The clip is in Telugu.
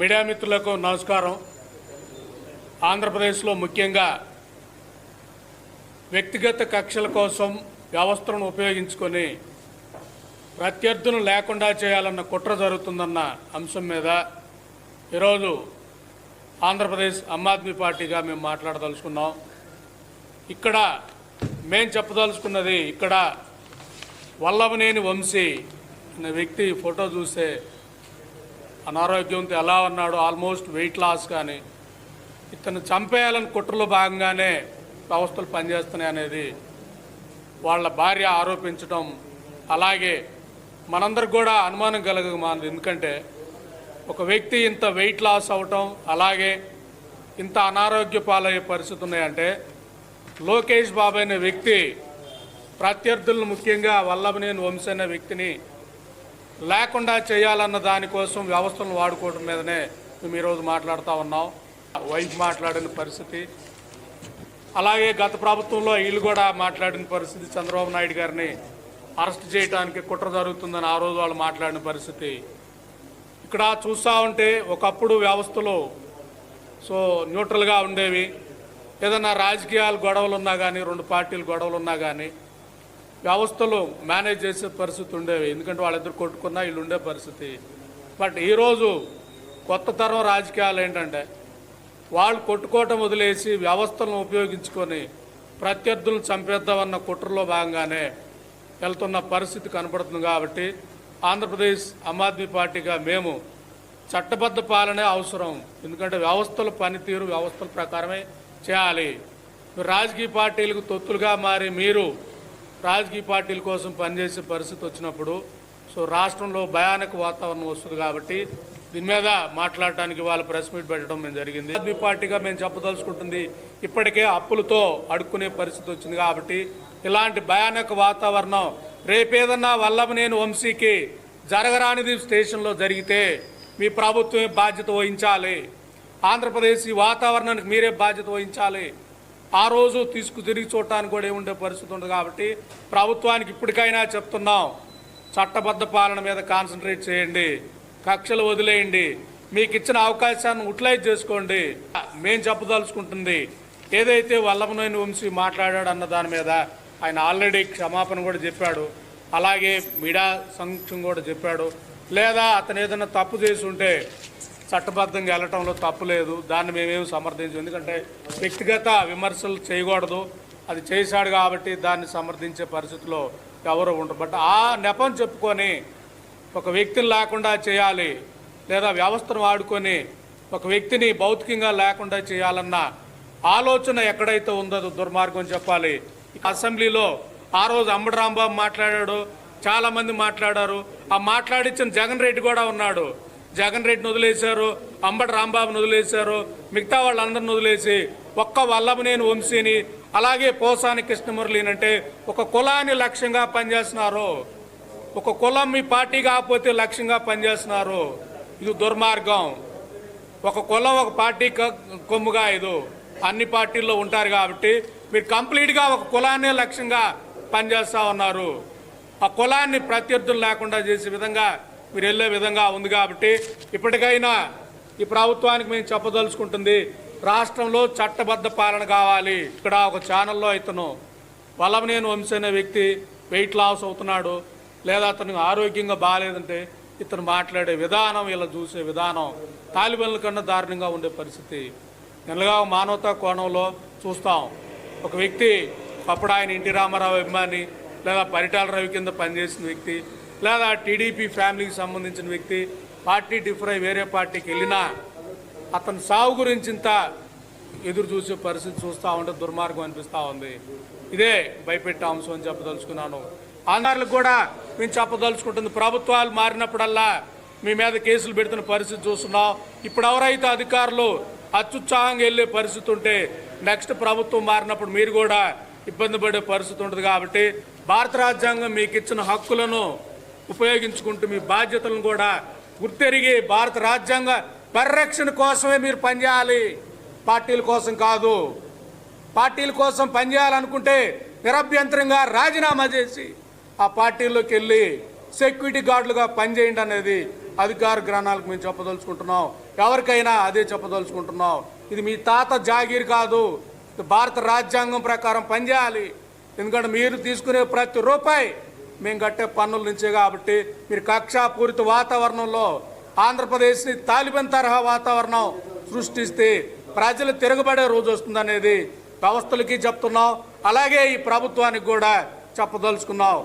మీడియా మిత్రులకు నమస్కారం. ఆంధ్రప్రదేశ్లో ముఖ్యంగా వ్యక్తిగత కక్షల కోసం వ్యవస్థలను ఉపయోగించుకొని ప్రత్యర్థులను లేకుండా చేయాలన్న కుట్ర జరుగుతుందన్న అంశం మీద ఈరోజు ఆంధ్రప్రదేశ్ ఆమ్ ఆద్మీ పార్టీగా మేము మాట్లాడదలుచుకున్నాం. ఇక్కడ మేం చెప్పదలుచుకున్నది ఇక్కడ వల్లభనేని వంశీ అనే వ్యక్తి ఫోటో చూస్తే అనారోగ్యంతో ఎలా ఉన్నాడు ఆల్మోస్ట్ వెయిట్ లాస్ కానీ ఇతను చంపేయాలని కుట్రలో భాగంగానే వ్యవస్థలు పనిచేస్తున్నాయి అనేది వాళ్ళ భార్య ఆరోపించడం అలాగే మనందరికి కూడా అనుమానం కలగమానదు ఎందుకంటే ఒక వ్యక్తి ఇంత వెయిట్ లాస్ అవటం అలాగే ఇంత అనారోగ్య పాలయ్యే పరిస్థితి ఉన్నాయంటే లోకేష్ బాబు అనే వ్యక్తి ప్రత్యర్థులను ముఖ్యంగా వల్లభనేని వంశ అనే వ్యక్తిని లేకుండా చేయాలన్న దానికోసం వ్యవస్థలను వాడుకోవడం మీదనే మేము ఈరోజు మాట్లాడుతూ ఉన్నాం. వైఫ్ మాట్లాడిన పరిస్థితి. అలాగే గత ప్రభుత్వంలో వీళ్ళు కూడా మాట్లాడిన పరిస్థితి చంద్రబాబు నాయుడు గారిని అరెస్ట్ చేయడానికి కుట్ర జరుగుతుందని ఆ రోజు వాళ్ళు మాట్లాడిన పరిస్థితి. ఇక్కడ చూస్తూ ఉంటే ఒకప్పుడు వ్యవస్థలు సో న్యూట్రల్గా ఉండేవి. ఏదన్నా రాజకీయాలు గొడవలు ఉన్నా కానీ రెండు పార్టీలు గొడవలు ఉన్నా కానీ వ్యవస్థలు మేనేజ్ చేసే పరిస్థితి ఉండేవి. ఎందుకంటే వాళ్ళిద్దరు కొట్టుకున్నా వీళ్ళు ఉండే పరిస్థితి. బట్ ఈరోజు కొత్త తరం రాజకీయాలు ఏంటంటే వాళ్ళు కొట్టుకోవటం వదిలేసి వ్యవస్థలను ఉపయోగించుకొని ప్రత్యర్థులను చంపేద్దామన్న కుట్రలో భాగంగానే వెళ్తున్న పరిస్థితి కనపడుతుంది కాబట్టి ఆంధ్రప్రదేశ్ ఆమ్ ఆద్మీ పార్టీగా మేము చట్టబద్ధ పాలనే అవసరం. ఎందుకంటే వ్యవస్థల పనితీరు వ్యవస్థల ప్రకారమే చేయాలి. రాజకీయ పార్టీలకు తొత్తులుగా మారి మీరు రాజకీయ పార్టీల కోసం పనిచేసే పరిస్థితి వచ్చినప్పుడు సో రాష్ట్రంలో భయానక వాతావరణం వస్తుంది కాబట్టి దీని మీద మాట్లాడటానికి వాళ్ళ ప్రెస్ మీట్ పెట్టడం మేము జరిగింది. ఆద్మీ పార్టీగా మేము చెప్పదలుచుకుంటుంది ఇప్పటికే అప్పులతో అడుక్కునే పరిస్థితి వచ్చింది కాబట్టి ఇలాంటి భయానక వాతావరణం రేపేదన్నా వల్లభనేని వంశీకి జరగరానిది స్టేషన్లో జరిగితే మీ ప్రభుత్వమే బాధ్యత వహించాలి. ఆంధ్రప్రదేశ్ ఈ వాతావరణానికి మీరే బాధ్యత వహించాలి. ఆ రోజు తీసుకు తిరిగి చూడటానికి కూడా ఏముండే పరిస్థితి ఉంది కాబట్టి ప్రభుత్వానికి ఇప్పటికైనా చెప్తున్నాం చట్టబద్ధ పాలన మీద కాన్సన్ట్రేట్ చేయండి కక్షలు వదిలేయండి మీకు ఇచ్చిన అవకాశాన్ని ఉట్లైజ్ చేసుకోండి. మేం చెప్పదలుచుకుంటుంది ఏదైతే వల్లభనైన వంశీ మాట్లాడాడు అన్న దాని మీద ఆయన ఆల్రెడీ క్షమాపణ కూడా చెప్పాడు అలాగే మీడియా సంక్షం కూడా చెప్పాడు లేదా అతను ఏదైనా తప్పు చేసి ఉంటే చట్టబద్ధంగా వెళ్ళటంలో తప్పు లేదు. దాన్ని మేమేమి సమర్థించు ఎందుకంటే వ్యక్తిగత విమర్శలు చేయకూడదు. అది చేశాడు కాబట్టి దాన్ని సమర్థించే పరిస్థితిలో ఎవరు ఉండరు. బట్ ఆ నెపం చెప్పుకొని ఒక వ్యక్తిని లేకుండా చేయాలి లేదా వ్యవస్థను వాడుకొని ఒక వ్యక్తిని భౌతికంగా లేకుండా చేయాలన్న ఆలోచన ఎక్కడైతే ఉందో దుర్మార్గం చెప్పాలి. అసెంబ్లీలో ఆ రోజు అంబడరాంబాబు మాట్లాడాడు చాలామంది మాట్లాడారు. ఆ మాట్లాడించిన జగన్ రెడ్డి కూడా ఉన్నాడు. జగన్ రెడ్డిని వదిలేశారు అంబటి రాంబాబుని వదిలేశారు మిగతా వాళ్ళందరిని వదిలేసి ఒక్క వల్లభనేని వంశీని అలాగే పోసాని కృష్ణమురళిని అంటే ఒక కులాన్ని లక్ష్యంగా పనిచేస్తున్నారు. ఒక కులం మీ పార్టీ కాకపోతే లక్ష్యంగా పనిచేస్తున్నారు. ఇది దుర్మార్గం. ఒక కులం ఒక పార్టీ కొమ్ముగా ఇది. అన్ని పార్టీల్లో ఉంటారు కాబట్టి మీరు కంప్లీట్గా ఒక కులాన్నే లక్ష్యంగా పనిచేస్తూ ఉన్నారు. ఆ కులాన్ని ప్రత్యర్థులు లేకుండా చేసే విధంగా మీరు వెళ్ళే విధంగా ఉంది కాబట్టి ఇప్పటికైనా ఈ ప్రభుత్వానికి మేము చెప్పదలుచుకుంటుంది రాష్ట్రంలో చట్టబద్ధ పాలన కావాలి. ఇక్కడ ఒక ఛానల్లో ఇతను వల్లభనేని వంశీ అనే వ్యక్తి వెయిట్ లాస్ అవుతున్నాడు లేదా అతనికి ఆరోగ్యంగా బాగాలేదంటే ఇతను మాట్లాడే విధానం ఇలా చూసే విధానం తాలిబన్ల కన్నా దారుణంగా ఉండే పరిస్థితి. నెలగా మానవతా కోణంలో చూస్తాం. ఒక వ్యక్తి అప్పుడు ఆయన ఎన్టీ రామారావు అభిమాని లేదా పరిటాల రవి కింద పనిచేసిన వ్యక్తి లేదా టీడీపీ ఫ్యామిలీకి సంబంధించిన వ్యక్తి పార్టీ డిఫర్ అయి వేరే పార్టీకి వెళ్ళినా అతని సాగు గురించి ఇంత ఎదురు చూసే పరిస్థితి చూస్తూ ఉంటే దుర్మార్గం అనిపిస్తూ ఉంది. ఇదే భయపెట్టే అంశం అని చెప్పదలుచుకున్నాను. ఆంధ్రాలకు కూడా మేము చెప్పదలుచుకుంటుంది. ప్రభుత్వాలు మారినప్పుడల్లా మీ మీద కేసులు పెడుతున్న పరిస్థితి చూస్తున్నాం. ఇప్పుడు ఎవరైతే అధికారులు అత్యుత్సాహంగా వెళ్ళే పరిస్థితి ఉంటే నెక్స్ట్ ప్రభుత్వం మారినప్పుడు మీరు కూడా ఇబ్బంది పడే పరిస్థితి ఉంటుంది కాబట్టి భారత రాజ్యాంగం మీకు ఇచ్చిన హక్కులను ఉపయోగించుకుంటూ మీ బాధ్యతలను కూడా గుర్తెరిగి భారత రాజ్యాంగ పరిరక్షణ కోసమే మీరు పనిచేయాలి. పార్టీల కోసం కాదు. పార్టీల కోసం పనిచేయాలనుకుంటే నిరభ్యంతరంగా రాజీనామా చేసి ఆ పార్టీల్లోకి వెళ్ళి సెక్యూరిటీ గార్డులుగా పనిచేయండి అనేది అధికార గ్రహణాలకు మేము చెప్పదలుచుకుంటున్నాం. ఎవరికైనా అదే చెప్పదలుచుకుంటున్నాం. ఇది మీ తాత జాగీర్ కాదు. భారత రాజ్యాంగం ప్రకారం పనిచేయాలి. ఎందుకంటే మీరు తీసుకునే ప్రతి రూపాయి మేము కట్టే పన్నుల నుంచే కాబట్టి మీరు కక్షాపూరిత వాతావరణంలో ఆంధ్రప్రదేశ్ని తాలిబన్ తరహా వాతావరణం సృష్టిస్తే ప్రజలు తిరగబడే రోజు వస్తుందనేది వ్యవస్థలకి చెప్తున్నాం. అలాగే ఈ ప్రభుత్వానికి కూడా చెప్పదలుచుకున్నాం.